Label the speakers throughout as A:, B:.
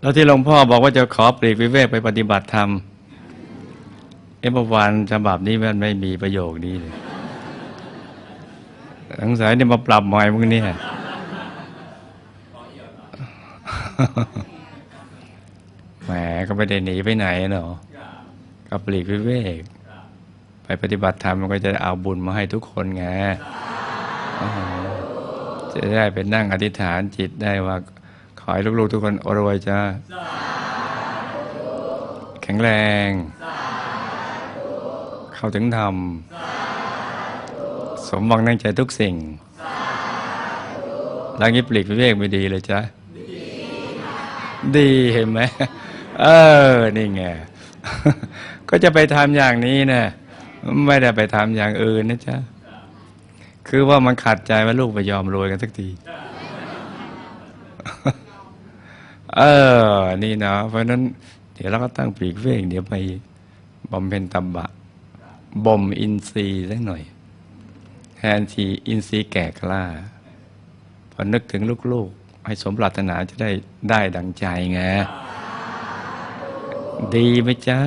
A: แล้วที่หลวงพ่อบอกว่าจะขอปลีกวิเวกไปปฏิบัติธรรมเอ็มวันฉบับนี้มันไม่มีประโยคนี้เลยสงสัยเนี่ยมาปรับใหม่มึงเนี่ยแหมก็ไม่ได้หนีไปไหนเนาะกับปลีกวิเวก ไปปฏิบัติธรรมมันก็จะเอาบุญมาให้ทุกคนไงจะได้ไปนั่งอธิษฐานจิตได้ว่า ให้ลูกๆทุกคนรวยจ้าแข็งแรง เข้าถึงธรรม สมหวังในใจทุกสิ่งแล้วงี้ปลีกวิเวกไม่ดีเลยจ้ะดีเห็นไหมเออ นี่ไง ก็จะไปทำอย่างนี้นะไม่ได้ไปทำอย่างอื่นนะจ๊ะ คือว่ามันขัดใจว่าลูกไปยอมรวยกันสักที เออ นี่นะ เพราะนั้น เดี๋ยวเราก็ตั้งปีกเวกเดี๋ยวไปบำเพ็ญตบะบ่มอินทรีย์สักหน่อยแทนที่อินทรีย์แก่กล้า พอนึกถึงลูกๆ ให้สมปรารถนาจะได้ได้ดังใจไง ดีไหมจ๊ะ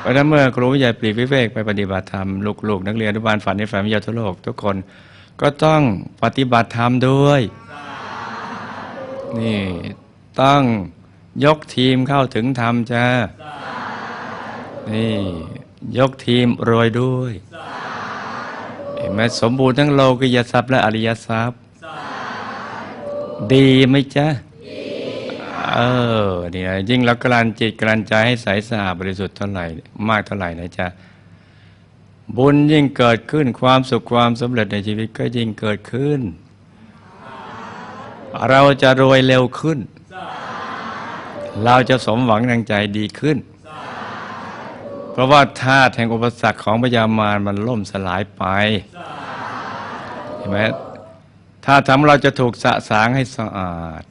A: เพราะฉะนั้นเมื่อครูใหญ่ปลีกวิเวกไปปฏิบัติธรรม ลูกๆ นักเรียนอนุบาลฝันในฝันวิทยาทั่วโลก ทุกคนก็ต้องปฏิบัติธรรมด้วย นี่ต้องยกทีมเข้าถึงธรรมจ้านี่ ยกทีมรวยด้วยเห็นไหมสมบูรณ์ทั้งโลกิยทรัพย์และอริยทรัพย์ ดีไหมจ๊ะเออนี่นะยิ่งเรากลั่นจิตกลั่นใจให้ใสสะอาดบริสุทธิ์เท่าไหร่มากเท่าไหร่นะจ๊ะบุญยิ่งเกิดขึ้นความสุขความสำเร็จในชีวิตก็ยิ่งเกิดขึ้น เราจะรวยเร็วขึ้น เราจะสมหวังดังใจดีขึ้น เพราะว่าธาตุแห่งอุปสรรคของพยามารมันล่มสลายไปเห็นไหมถ้าทำเราจะถูกสะสางให้สะอาด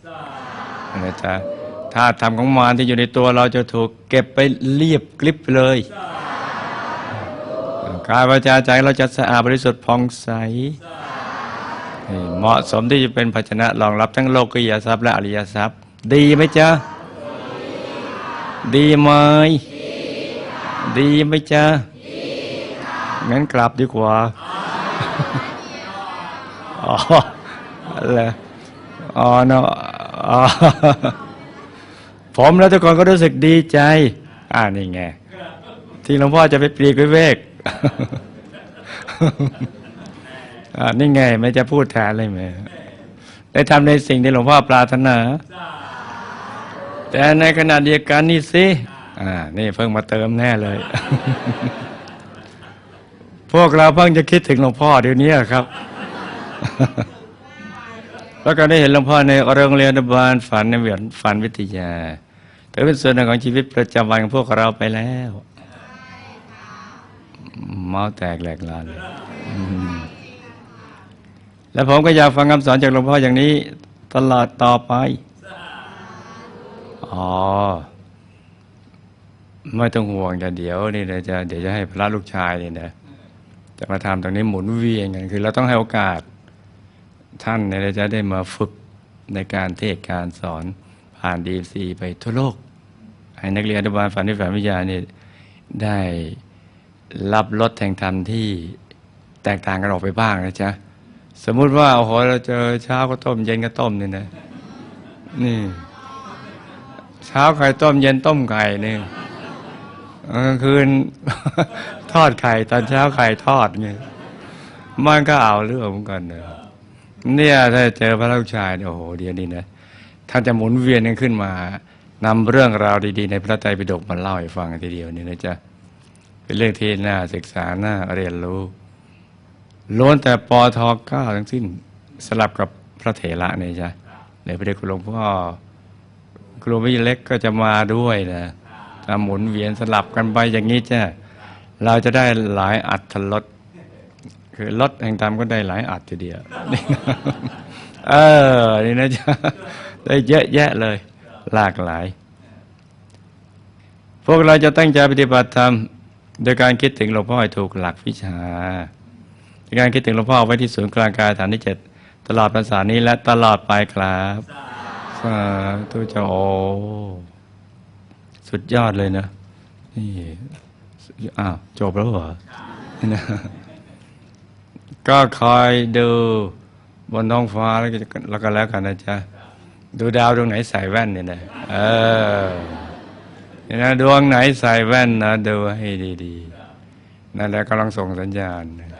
A: นะจ๊ะถ้าทำของมารที่อยู่ในตัวเราจะถูกเก็บไปเรียบกลิบเลยกายวาจาใจเราจะสะอาดบริสุทธิ์ผ่องใส เหมาะสมที่จะเป็นภาชนะรองรับทั้งโลกิยทรัพย์และอริยทรัพย์ ดีไหมจ๊ะ ดีไหมดีไหมจ๊ะงั้นกลับดีกว่าอ๋ออะไรอ๋อเนาะอ๋อผมแล้วทุกคนก็รู้สึกดีใจ อ่านี่ไง ที่หลวงพ่อจะไปปลีกวิเวก นี่ไงไม่จะพูดแทนเลยไหมได้ทำในสิ่งที่หลวงพ่อปรารถนา แต่ในขณะเดียวกันนี่สิอ่านี่เพิ่งมาเติมแน่เลย พวกเราเพิ่งจะคิดถึงหลวงพ่อเดี๋ยวนี้ครับ แล้วก็ได้เห็นหลวงพ่อในโรงเรียนบาลฝันในเวียนฝันวิทยาถือเป็นส่วนหนึ่งของชีวิตประจำวันของพวกเราไปแล้ว เมาแตกแหลกลานเลย แล้วผมก็อยากฟังคำสอนจากหลวงพ่ออย่างนี้ ตลอดต่อไป อ๋อ ไม่ต้องห่วงแต่เดี๋ยวนี่นะจะเดี๋ยวจะให้พระลูกชายนี่นะจะมาทำตรงนี้หมุนเวียนกันคือ เราต้องให้โอกาสท่านเนี่ยจะได้มาฝึกในการเทศการสอนผ่านดีซีไปทั่วโลก ให้นักเรียนอนุบาลฝันที่ฝันวิทยานี่ได้รับรสแห่งธรรมที่แตกต่างกันออกไปบ้างนะจ๊ะ สมมุติว่าโอ้โหเราเจอเช้าก็ต้ม เย็นก็ต้มนี่นะนี่ เช้าไข่ต้ม เย็นต้มไข่นี่กลางคืนทอดไข่ตอนเช้าไข่ทอดไงมันก็เอาเรื่องเหมือนกันเนอะเนี่ยถ้าเจอพระลูกชายโอ้โหเดี๋ยวนี้นะท่านจะหมุนเวียนกันขึ้นมานำเรื่องราวดีๆ ในพระไตรปิฎกมาเล่าให้ฟังทีเดียวนี่นะจ๊ะเป็นเรื่องที่น่าศึกษาน่าเรียนรู้ ล้วนแต่ปอทเก้าทั้งสิ้นสลับกับพระเถระเนี่ยจ้ะในพระเดชคุณหลวงพ่อครูวิเล็กก็จะมาด้วยนะหมุนเวียนสลับกันไปอย่างนี้จ้ะเราจะได้หลายอัตรสคือรถแห่งธรรมก็ได้หลายอัตทีเดียวเออนี่นะจ๊ะได้เยอะแยะเลย หลากหลาย พวกเราจะตั้งใจปฏิบัติธรรมโดยการคิดถึงหลวงพ่อให้ถูกหลักวิชา โดยการคิดถึงหลวงพ่อไว้ที่ศูนย์กลางกายฐานที่เจ็ดตลอดภาษานี้และตลอดไปครับสาธุเจ้าโอสุดยอดเลยนะนี่อ้าวจบแล้วเหรอนะก็คอยดูบนท้องฟ้าแล้วก็แล้วก็แล้วกันนะจ๊ะดูดาวดวงไหนใส่แว่นเนี่ยนะเออนี่นะดวงไหนใส่แว่นนะดูให้ดีๆนั่นแหละกำลังส่งสัญญาณนะ